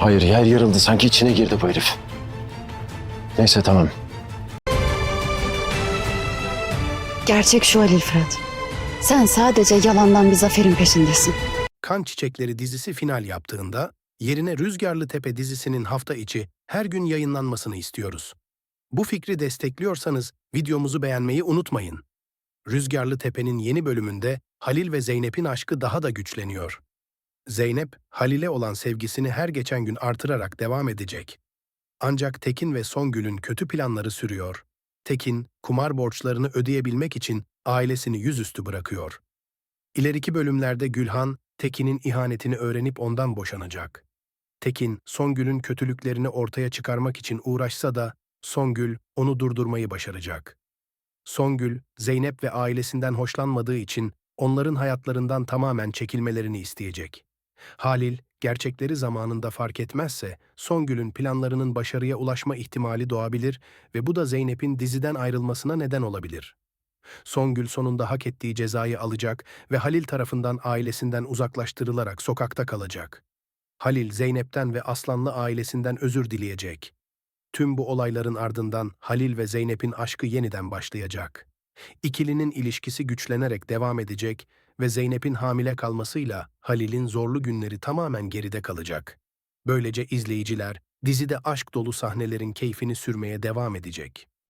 Hayır yer yarıldı sanki içine girdi bu herif. Neyse tamam. Gerçek şu Halil Fırat. Sen sadece yalandan bir zaferin peşindesin. Kan Çiçekleri dizisi final yaptığında yerine Rüzgarlı Tepe dizisinin hafta içi her gün yayınlanmasını istiyoruz. Bu fikri destekliyorsanız videomuzu beğenmeyi unutmayın. Rüzgarlı Tepe'nin yeni bölümünde Halil ve Zeynep'in aşkı daha da güçleniyor. Zeynep, Halil'e olan sevgisini her geçen gün artırarak devam edecek. Ancak Tekin ve Songül'ün kötü planları sürüyor. Tekin, kumar borçlarını ödeyebilmek için ailesini yüzüstü bırakıyor. İleriki bölümlerde Gülhan, Tekin'in ihanetini öğrenip ondan boşanacak. Tekin, Songül'ün kötülüklerini ortaya çıkarmak için uğraşsa da Songül onu durdurmayı başaracak. Songül, Zeynep ve ailesinden hoşlanmadığı için onların hayatlarından tamamen çekilmelerini isteyecek. Halil, gerçekleri zamanında fark etmezse Songül'ün planlarının başarıya ulaşma ihtimali doğabilir ve bu da Zeynep'in diziden ayrılmasına neden olabilir. Songül sonunda hak ettiği cezayı alacak ve Halil tarafından ailesinden uzaklaştırılarak sokakta kalacak. Halil, Zeynep'ten ve Aslanlı ailesinden özür dileyecek. Tüm bu olayların ardından Halil ve Zeynep'in aşkı yeniden başlayacak. İkilinin ilişkisi güçlenerek devam edecek ve Zeynep'in hamile kalmasıyla Halil'in zorlu günleri tamamen geride kalacak. Böylece izleyiciler dizide aşk dolu sahnelerin keyfini sürmeye devam edecek.